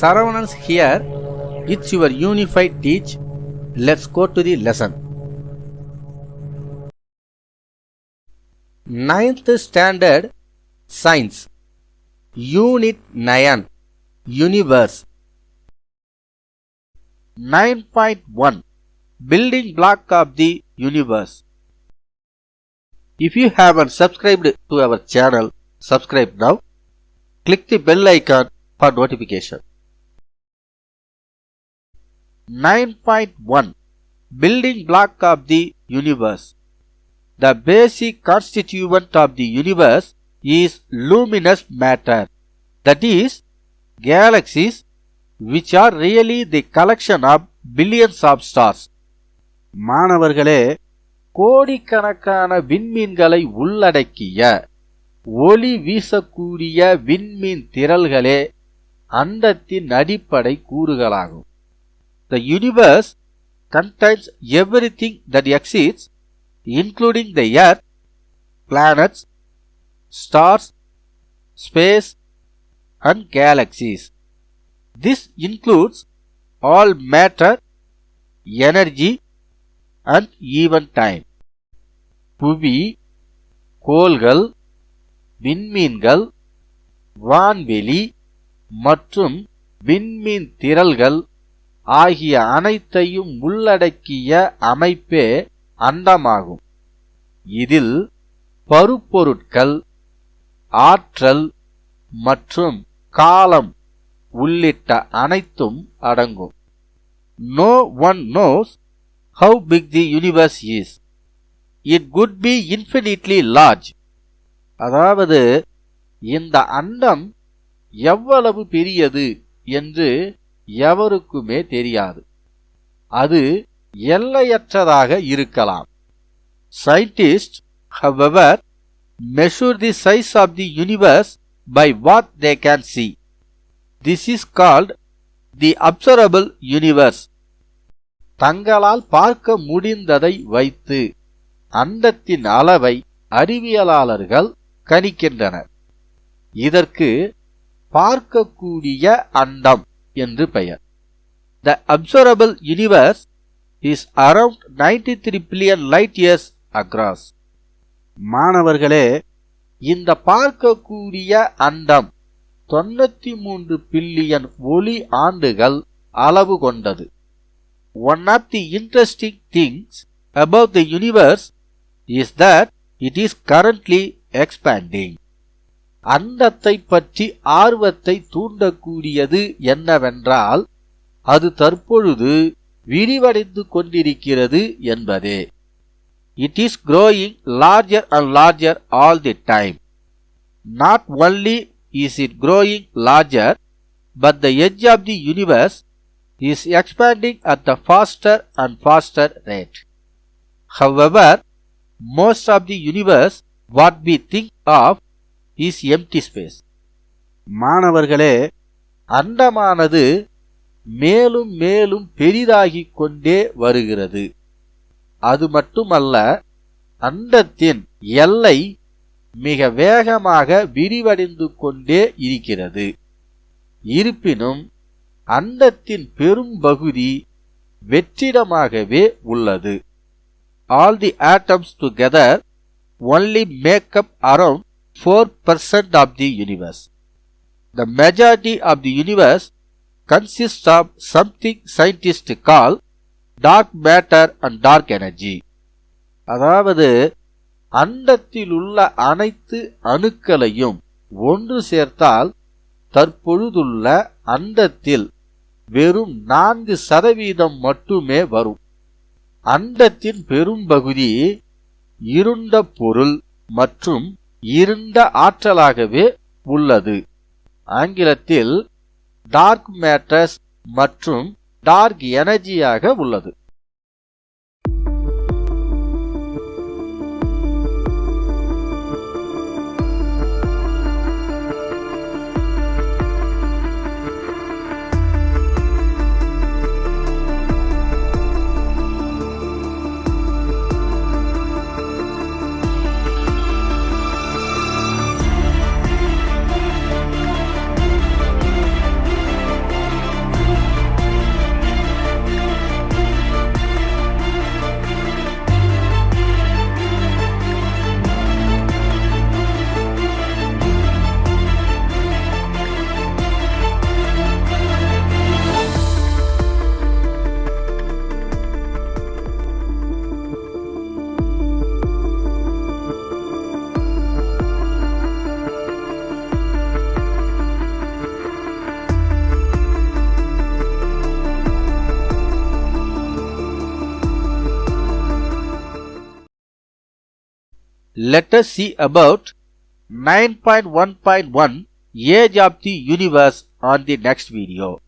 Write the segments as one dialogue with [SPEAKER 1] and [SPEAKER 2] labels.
[SPEAKER 1] Saravanans here. It's your unified teach. Let's go to the lesson. Ninth Standard Science Unit 9 Universe 9.1 Building block of the universe If you haven't subscribed to our channel, subscribe now. Click the bell icon for notification. 9.1 Building block of the universe The basic constituent of the universe is luminous matter, that is, galaxies, which are really the collection of billions of stars. மாணவர்களே கோடிக்கணக்கான விண்மீன்களை உள்ளடக்கிய ஒளி வீசக்கூடிய விண்மீன் திரள்களே அண்டத்தின் அடிப்படை கூறுகளாகும் The universe contains everything that exists, including the earth, planets, stars, space, and galaxies. This includes all matter, energy, and even time. புவி கோள்கள் விண்மீன்கள் வான்வெளி மற்றும் விண்மீன் திரள்கள் ஆகிய அனைத்தையும் உள்ளடக்கிய அமைப்பே அண்டமாகும் இதில் பருப்பொருட்கள் ஆற்றல் மற்றும் காலம் உள்ளிட்ட அனைத்தும் அடங்கும். No one knows how big the universe is it could be infinitely large அதாவது இந்த அண்டம் எவ்வளவு பெரியது என்று எவருக்குமே தெரியாது. அது எல்லையற்றதாக இருக்கலாம். Scientist however measure the size of the universe by what they can see. This is called the observable universe. தங்களால் பார்க்க முடிந்ததை வைத்து அண்டத்தின் அளவை அறிவியலாளர்கள் கணிக்கின்றனர். இதற்கு பார்க்கக்கூடிய அண்டம் என்று பெயர். The observable universe is around ninety three billion light years across மாணவர்களே இந்த பார்க்கக்கூடிய அண்டம் தொண்ணூத்தி மூன்று பில்லியன் ஒளி ஆண்டுகள் அளவு கொண்டது. One of the interesting things about the universe is that it is currently expanding அண்டத்தை பற்றி ஆர்வத்தை தூண்டக்கூடியது என்னவென்றால் அது தற்பொழுது விரிவடைந்து கொண்டிருக்கிறது என்பதே it is growing larger and larger all the time not only is it growing larger but the edge of the universe is expanding at the faster and faster rate however most of the universe what we think of is empty space மாணவர்களே அண்டமானது மேலும் மேலும் பெரிதாகிக் கொண்டே வருகிறது. அது மட்டுமல்ல அண்டத்தின் எல்லை மிக வேகமாக விரிவடைந்து கொண்டே இருக்கிறது. இருப்பினும் அண்டத்தின் பெரும் பகுதி வெற்றிடமாகவே உள்ளது. All the atoms together only make up around four percent of the universe. The majority of the universe consists of something scientists call dark matter and dark energy அதாவது அண்டத்தில் உள்ள அனைத்து அணுக்களையும் ஒன்று சேர்த்தால் தற்பொழுதுள்ள அண்டத்தில் வெறும் நான்கு சதவீதம் மட்டுமே வரும் அண்டத்தின் பெரும்பகுதி இருண்ட பொருள் மற்றும் இருண்ட ஆற்றலாகவே உள்ளது. ஆங்கிலத்தில் டார்க் மேட்டர்ஸ் மற்றும் டார்க் எனர்ஜியாக உள்ளது. Let us see about 9.1.1 Age of the Universe on the next video.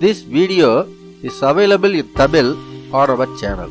[SPEAKER 1] This video is available in Tamil on our channel.